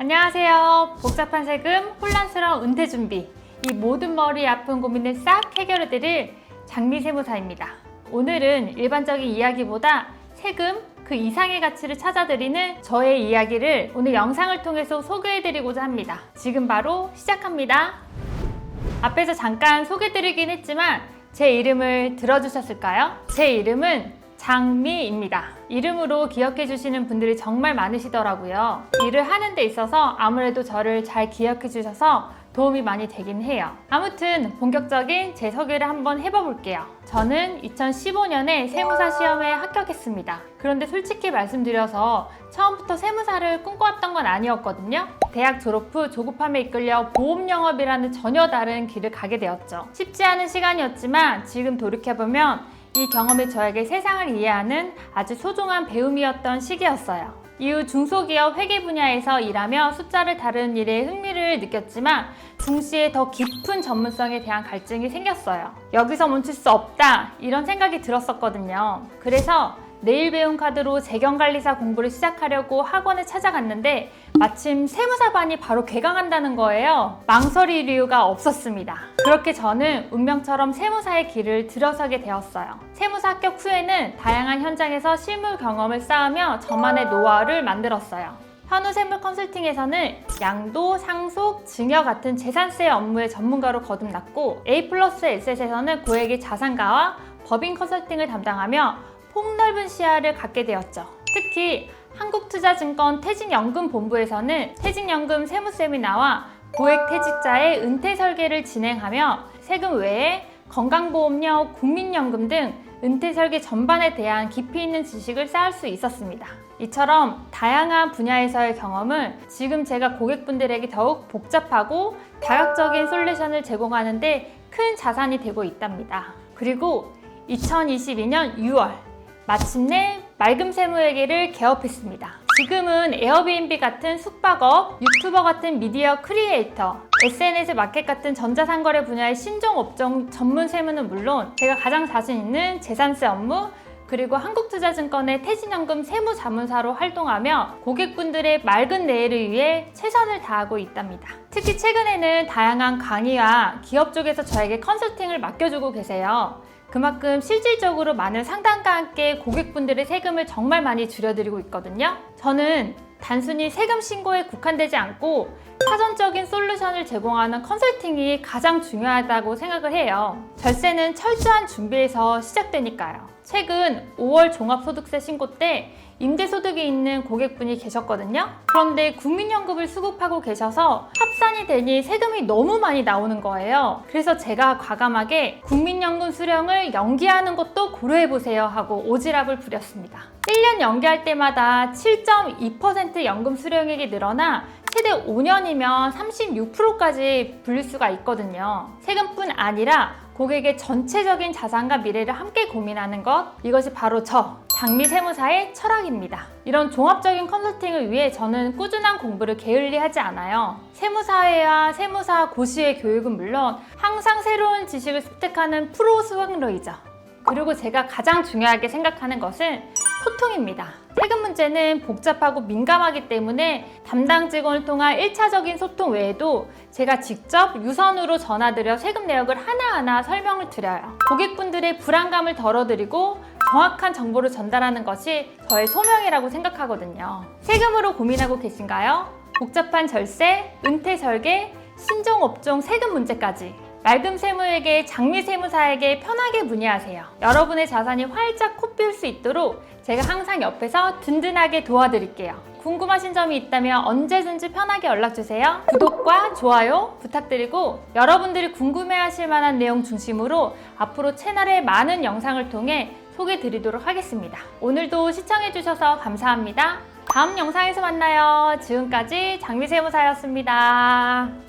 안녕하세요. 복잡한 세금, 혼란스러운 은퇴 준비. 이 모든 머리 아픈 고민을 싹 해결해드릴 장미 세무사입니다. 오늘은 일반적인 이야기보다 세금, 그 이상의 가치를 찾아드리는 저의 이야기를 오늘 영상을 통해서 소개해드리고자 합니다. 지금 바로 시작합니다. 앞에서 잠깐 소개드리긴 했지만 제 이름을 들어주셨을까요? 제 이름은 장미입니다. 이름으로 기억해 주시는 분들이 정말 많으시더라고요. 일을 하는 데 있어서 아무래도 저를 잘 기억해 주셔서 도움이 많이 되긴 해요. 아무튼 본격적인 제 소개를 한번 해봐 볼게요. 저는 2015년에 세무사 시험에 합격했습니다. 그런데 솔직히 말씀드려서 처음부터 세무사를 꿈꿔왔던 건 아니었거든요. 대학 졸업 후 조급함에 이끌려 보험 영업이라는 전혀 다른 길을 가게 되었죠. 쉽지 않은 시간이었지만 지금 돌이켜보면 이 경험이 저에게 세상을 이해하는 아주 소중한 배움이었던 시기였어요. 이후 중소기업 회계 분야에서 일하며 숫자를 다루는 일에 흥미를 느꼈지만 중시에 더 깊은 전문성에 대한 갈증이 생겼어요. 여기서 멈출 수 없다 이런 생각이 들었었거든요. 그래서 내일 배운 카드로 재경관리사 공부를 시작하려고 학원에 찾아갔는데 마침 세무사반이 바로 개강한다는 거예요. 망설일 이유가 없었습니다. 그렇게 저는 운명처럼 세무사의 길을 들어서게 되었어요. 세무사 합격 후에는 다양한 현장에서 실무 경험을 쌓으며 저만의 노하우를 만들었어요. 현우 세무 컨설팅에서는 양도, 상속, 증여 같은 재산세 업무의 전문가로 거듭났고 A 플러스 에셋에서는 고액의 자산가와 법인 컨설팅을 담당하며 폭넓은 시야를 갖게 되었죠. 특히 한국투자증권 퇴직연금본부에서는 퇴직연금 세무 세미나와 고액 퇴직자의 은퇴 설계를 진행하며 세금 외에 건강보험료, 국민연금 등 은퇴 설계 전반에 대한 깊이 있는 지식을 쌓을 수 있었습니다. 이처럼 다양한 분야에서의 경험은 지금 제가 고객분들에게 더욱 복잡하고 다각적인 솔루션을 제공하는데 큰 자산이 되고 있답니다. 그리고 2022년 6월 마침내 맑음 세무회계를 개업했습니다. 지금은 에어비앤비 같은 숙박업, 유튜버 같은 미디어 크리에이터, SNS 마켓 같은 전자상거래 분야의 신종 업종 전문 세무는 물론 제가 가장 자신 있는 재산세 업무, 그리고 한국투자증권의 퇴직연금 세무자문사로 활동하며 고객분들의 맑은 내일을 위해 최선을 다하고 있답니다. 특히 최근에는 다양한 강의와 기업 쪽에서 저에게 컨설팅을 맡겨주고 계세요. 그만큼 실질적으로 많은 상담과 함께 고객분들의 세금을 정말 많이 줄여드리고 있거든요. 저는 단순히 세금 신고에 국한되지 않고 사전적인 솔루션을 제공하는 컨설팅이 가장 중요하다고 생각을 해요. 절세는 철저한 준비에서 시작되니까요. 최근 5월 종합소득세 신고 때 임대소득이 있는 고객분이 계셨거든요. 그런데 국민연금을 수급하고 계셔서 합산이 되니 세금이 너무 많이 나오는 거예요. 그래서 제가 과감하게 국민연금 수령을 연기하는 것도 고려해보세요 하고 오지랖을 부렸습니다. 1년 연기할 때마다 7.2% 연금 수령액이 늘어나 최대 5년이면 36%까지 불릴 수가 있거든요. 세금뿐 아니라 고객의 전체적인 자산과 미래를 함께 고민하는 것, 이것이 바로 저, 장미 세무사의 철학입니다. 이런 종합적인 컨설팅을 위해 저는 꾸준한 공부를 게을리 하지 않아요. 세무사회와 세무사 고시의 교육은 물론 항상 새로운 지식을 습득하는 프로 수강러이죠. 그리고 제가 가장 중요하게 생각하는 것은 소통입니다. 세금 문제는 복잡하고 민감하기 때문에 담당 직원을 통한 1차적인 소통 외에도 제가 직접 유선으로 전화드려 세금 내역을 하나하나 설명을 드려요. 고객분들의 불안감을 덜어드리고 정확한 정보를 전달하는 것이 저의 소명이라고 생각하거든요. 세금으로 고민하고 계신가요? 복잡한 절세, 은퇴 설계, 신종 업종 세금 문제까지 맑음 세무에게 장미 세무사에게 편하게 문의하세요. 여러분의 자산이 활짝 코피울 수 있도록 제가 항상 옆에서 든든하게 도와드릴게요. 궁금하신 점이 있다면 언제든지 편하게 연락주세요. 구독과 좋아요 부탁드리고 여러분들이 궁금해하실 만한 내용 중심으로 앞으로 채널의 많은 영상을 통해 소개 드리도록 하겠습니다. 오늘도 시청해주셔서 감사합니다. 다음 영상에서 만나요. 지금까지 장미세무사였습니다.